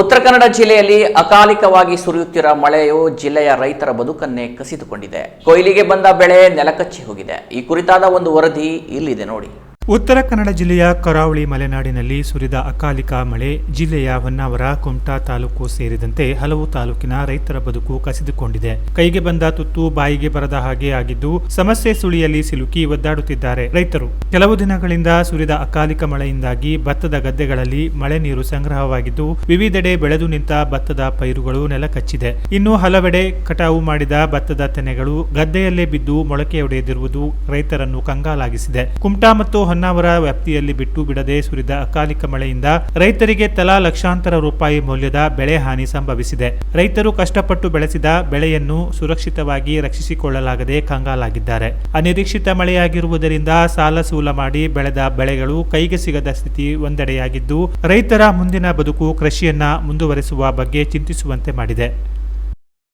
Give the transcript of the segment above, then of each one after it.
ಉತ್ತರ ಕನ್ನಡ ಜಿಲ್ಲೆಯಲ್ಲಿ ಅಕಾಲಿಕವಾಗಿ ಸುರಿಯುತ್ತಿರುವ ಮಳೆಯು ಜಿಲ್ಲೆಯ ರೈತರ ಬದುಕನ್ನೇ ಕಸಿದುಕೊಂಡಿದೆ. ಕೊಯ್ಲಿಗೆ ಬಂದ ಬೆಳೆ ನೆಲಕಚ್ಚಿ ಹೋಗಿದೆ. ಈ ಕುರಿತಾದ ಒಂದು ವರದಿ ಇಲ್ಲಿದೆ ನೋಡಿ. ಉತ್ತರ ಕನ್ನಡ ಜಿಲ್ಲೆಯ ಕರಾವಳಿ ಮಲೆನಾಡಿನಲ್ಲಿ ಸುರಿದ ಅಕಾಲಿಕ ಮಳೆ ಜಿಲ್ಲೆಯ ಹೊನ್ನಾವರ, ಕುಮಟಾ ತಾಲೂಕು ಸೇರಿದಂತೆ ಹಲವು ತಾಲೂಕಿನ ರೈತರ ಬದುಕು ಕಸಿದುಕೊಂಡಿದೆ. ಕೈಗೆ ಬಂದ ತುತ್ತು ಬಾಯಿಗೆ ಬರದ ಹಾಗೆ ಆಗಿದ್ದು ಸಮಸ್ಯೆ ಸುಳಿಯಲ್ಲಿ ಸಿಲುಕಿ ಒದ್ದಾಡುತ್ತಿದ್ದಾರೆ ರೈತರು. ಕೆಲವು ದಿನಗಳಿಂದ ಸುರಿದ ಅಕಾಲಿಕ ಮಳೆಯಿಂದಾಗಿ ಭತ್ತದ ಗದ್ದೆಗಳಲ್ಲಿ ಮಳೆ ನೀರು ಸಂಗ್ರಹವಾಗಿದ್ದು ವಿವಿಧೆಡೆ ಬೆಳೆದು ನಿಂತ ಭತ್ತದ ಪೈರುಗಳು ನೆಲಕಚ್ಚಿದೆ. ಇನ್ನು ಹಲವೆಡೆ ಕಟಾವು ಮಾಡಿದ ಭತ್ತದ ತೆನೆಗಳು ಗದ್ದೆಯಲ್ಲೇ ಬಿದ್ದು ಮೊಳಕೆಯೊಡೆದಿರುವುದು ರೈತರನ್ನು ಕಂಗಾಲಾಗಿಸಿದೆ. ಕುಮಟಾ ಮತ್ತು ಹೊನ್ನಾವರ ವ್ಯಾಪ್ತಿಯಲ್ಲಿ ಬಿಟ್ಟು ಬಿಡದೆ ಸುರಿದ ಅಕಾಲಿಕ ಮಳೆಯಿಂದ ರೈತರಿಗೆ ತಲಾ ಲಕ್ಷಾಂತರ ರೂಪಾಯಿ ಮೌಲ್ಯದ ಬೆಳೆ ಹಾನಿ ಸಂಭವಿಸಿದೆ. ರೈತರು ಕಷ್ಟಪಟ್ಟು ಬೆಳೆಸಿದ ಬೆಳೆಯನ್ನು ಸುರಕ್ಷಿತವಾಗಿ ರಕ್ಷಿಸಿಕೊಳ್ಳಲಾಗದೆ ಕಂಗಾಲಾಗಿದ್ದಾರೆ. ಅನಿರೀಕ್ಷಿತ ಮಳೆಯಾಗಿರುವುದರಿಂದ ಸಾಲ ಸೂಲ ಮಾಡಿ ಬೆಳೆದ ಬೆಳೆಗಳು ಕೈಗೆ ಸಿಗದ ಸ್ಥಿತಿ ಒಂದೆಡೆಯಾಗಿದ್ದು ರೈತರ ಮುಂದಿನ ಬದುಕು ಕೃಷಿಯನ್ನ ಮುಂದುವರೆಸುವ ಬಗ್ಗೆ ಚಿಂತಿಸುವಂತೆ ಮಾಡಿದೆ.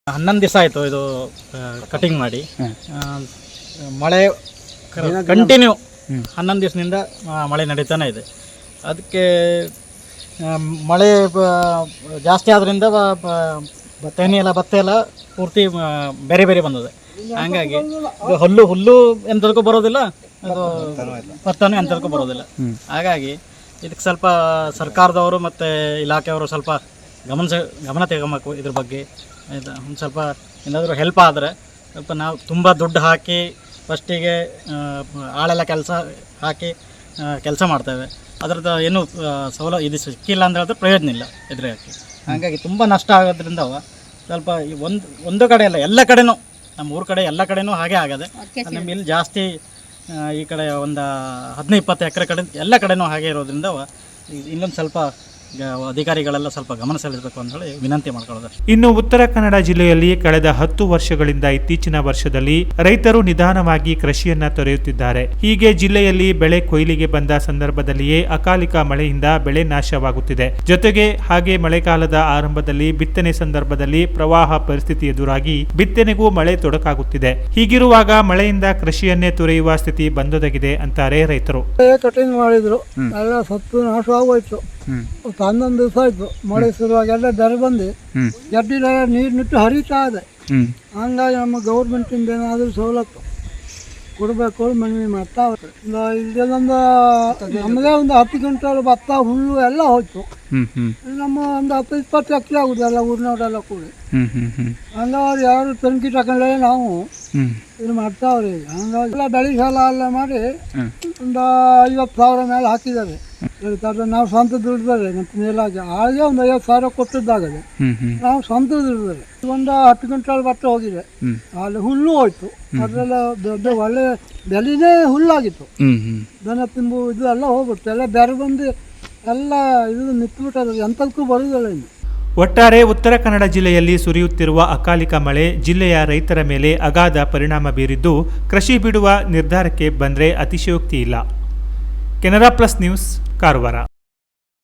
ಹನ್ನೊಂದು ದಿವಸ ಆಯಿತು ಇದು ಕಟಿಂಗ್ ಮಾಡಿ. ಮಳೆ ಕಂಟಿನ್ಯೂ ಹನ್ನೊಂದು ದಿವಸದಿಂದ ಮಳೆ ನಡೀತಾನೆ ಇದೆ. ಅದಕ್ಕೆ ಮಳೆ ಬ- ಜಾಸ್ತಿ ಆದ್ದರಿಂದ ತೆನೆ ಎಲ್ಲ ಭತ್ತ ಎಲ್ಲ ಪೂರ್ತಿ ಬೇರೆ ಬೇರೆ ಬಂದಿದೆ. ಹಂಗಾಗಿ ಹುಲ್ಲು ಹುಲ್ಲು ಎಂಥದಕ್ಕೂ ಬರೋದಿಲ್ಲ ಅದು ಭತ್ತನೂ ಎಂಥದಕ್ಕೂ ಬರೋದಿಲ್ಲ. ಹಾಗಾಗಿ ಇದಕ್ಕೆ ಸ್ವಲ್ಪ ಸರ್ಕಾರದವರು ಮತ್ತು ಇಲಾಖೆಯವರು ಸ್ವಲ್ಪ ಗಮನ ಗಮನ ತಗೊಬೇಕು ಇದ್ರ ಬಗ್ಗೆ. ಆಯ್ತಾ ಒಂದು ಸ್ವಲ್ಪ ಏನಾದರೂ ಹೆಲ್ಪ್ ಆದರೆ ಸ್ವಲ್ಪ ನಾವು ತುಂಬ ದುಡ್ಡು ಹಾಕಿ ಫಸ್ಟಿಗೆ ಆಳೆಲ್ಲ ಕೆಲಸ ಹಾಕಿ ಕೆಲಸ ಮಾಡ್ತೇವೆ. ಅದರದ್ದು ಏನು ಸೌಲಭ್ಯ ಸೌಲ ಇದು ಸಿಕ್ಕಿಲ್ಲ ಅಂತ ಹೇಳಿದ್ರೆ ಪ್ರಯೋಜನ ಇಲ್ಲ ಎದುರಾಗಿ ಹಾಗಾಗಿ ತುಂಬ ನಷ್ಟ ಆಗೋದ್ರಿಂದ ಸ್ವಲ್ಪ ಈ ಒಂದು ಒಂದು ಕಡೆ ಅಲ್ಲ ಎಲ್ಲ ಕಡೆನೂ ನಮ್ಮ ಊರ ಕಡೆ ಎಲ್ಲ ಕಡೆನೂ ಹಾಗೆ ಆಗದೆ ನಮ್ಮ ಇಲ್ಲಿ ಜಾಸ್ತಿ ಈ ಕಡೆ ಒಂದು ಹದಿನೈದು ಇಪ್ಪತ್ತು ಎಕರೆ ಕಡೆ ಎಲ್ಲ ಕಡೆನೂ ಹಾಗೆ ಇರೋದ್ರಿಂದ ಇನ್ನೊಂದು ಸ್ವಲ್ಪ ಅಧಿಕಾರಿಗಳೆಲ್ಲ ಸ್ವಲ್ಪ ಗಮನ ಸೆಳೆಸಬೇಕು ಅಂತ ಹೇಳಿ ವಿನಂತಿ ಮಾಡ್ಕೊಳ್ಳೋದು. ಇನ್ನು ಉತ್ತರ ಕನ್ನಡ ಜಿಲ್ಲೆಯಲ್ಲಿ ಕಳೆದ ಹತ್ತು ವರ್ಷಗಳಿಂದ ಇತ್ತೀಚಿನ ವರ್ಷದಲ್ಲಿ ರೈತರು ನಿಧಾನವಾಗಿ ಕೃಷಿಯನ್ನ ತೊರೆಯುತ್ತಿದ್ದಾರೆ. ಹೀಗೆ ಜಿಲ್ಲೆಯಲ್ಲಿ ಬೆಳೆ ಕೊಯ್ಲಿಗೆ ಬಂದ ಸಂದರ್ಭದಲ್ಲಿಯೇ ಅಕಾಲಿಕ ಮಳೆಯಿಂದ ಬೆಳೆ ನಾಶವಾಗುತ್ತಿದೆ. ಜೊತೆಗೆ ಹಾಗೆ ಮಳೆಗಾಲದ ಆರಂಭದಲ್ಲಿ ಬಿತ್ತನೆ ಸಂದರ್ಭದಲ್ಲಿ ಪ್ರವಾಹ ಪರಿಸ್ಥಿತಿ ಎದುರಾಗಿ ಬಿತ್ತನೆಗೂ ಮಳೆ ತೊಡಕಾಗುತ್ತಿದೆ. ಹೀಗಿರುವಾಗ ಮಳೆಯಿಂದ ಕೃಷಿಯನ್ನೇ ತೊರೆಯುವ ಸ್ಥಿತಿ ಬಂದೊದಗಿದೆ ಅಂತಾರೆ ರೈತರು. ಕಟಿಂಗ್ ಮಾಡಿದ್ರು. ಸತ್ತು ನಾಶವಾಗೋಯ್ತು. ಒಂದು ಹನ್ನೊಂದು ದಿವಸ ಆಯ್ತು. ಮಳೆ ಶುರುವಾಗ ಎಲ್ಲ ದರ ಬಂದು ಗಡ್ಡಿಲೆಲ್ಲ ನೀರು ನಿಟ್ಟು ಹರಿತಾ ಇದೆ. ಹಂಗಾಗಿ ನಮ್ಮ ಗೌರ್ಮೆಂಟಿಂದ ಏನಾದರೂ ಸವಲತ್ತು ಕೊಡಬೇಕು ಮನವಿ ಮಾಡ್ತಾ ಇಲ್ಲೊಂದು ನಮ್ಮದೇ ಒಂದು ಹತ್ತು ಕ್ವಿಂಟಲ್ ಭತ್ತ ಹುಲ್ಲು ಎಲ್ಲ ಹೋಯ್ತು. ನಮ್ಮ ಒಂದು ಹತ್ತು ಇಪ್ಪತ್ತು ಅಕ್ಕಿ ಆಗುದು ಎಲ್ಲ ಊರಿನವರೆಲ್ಲ ಕೂಡಿ. ಹಂಗಾದ್ರೆ ಯಾರು ತನಿಖೆ ತಗೊಂಡ್ರೆ ನಾವು ಇದು ಮಾಡ್ತಾವ್ರಿ ಹಂಗಾಗಿ ಎಲ್ಲ ಬೆಳೆ ಸಾಲ ಎಲ್ಲ ಮಾಡಿ ಒಂದು ಐವತ್ತು ಸಾವಿರ ಮೇಲೆ ಹಾಕಿದ್ದಾರೆ. ಹೇಳ್ತಾರೆ ನಾವು ಸ್ವಂತ ದುಡಿದ್ರೆ ನಮ್ಮ ಮೇಲಾಗಿ. ಆಳಿಗೆ ಒಂದು ಐವತ್ತು ಸಾವಿರ ಕೊಟ್ಟಿದ್ದಾಗದೆ ನಾವು ಸ್ವಂತ ದುಡಿದ್ರೆ ಒಂದು ಹತ್ತು ಕ್ವಿಂಟಲ್ ಭತ್ತ ಹೋಗಿದೆ. ಅಲ್ಲಿ ಹುಲ್ಲು ಹೋಯ್ತು. ಅದರೆಲ್ಲ ದೊಡ್ಡ ಒಳ್ಳೆ ಬೆಲೆನೇ ಹುಲ್ಲಾಗಿತ್ತು. ದನ ತಿಂಬು ಇದು ಎಲ್ಲ ಹೋಗ್ಬಿಟ್ಟು ಎಲ್ಲ ಬೇರೆ ಬಂದು ಎಲ್ಲ ಇದು ನಿಂತ್ಬಿಟ್ಟದ ಎಂತಕ್ಕೂ ಬರುದಿಲ್ಲ ಇನ್ನು. ಒಟ್ಟಾರೆ ಉತ್ತರ ಕನ್ನಡ ಜಿಲ್ಲೆಯಲ್ಲಿ ಸುರಿಯುತ್ತಿರುವ ಅಕಾಲಿಕ ಮಳೆ ಜಿಲ್ಲೆಯ ರೈತರ ಮೇಲೆ ಅಗಾಧ ಪರಿಣಾಮ ಬೀರಿದ್ದು ಕೃಷಿ ಬಿಡುವ ನಿರ್ಧಾರಕ್ಕೆ ಬಂದರೆ ಅತಿಶಯೋಕ್ತಿ ಇಲ್ಲ. Canara plus news. कारवारा।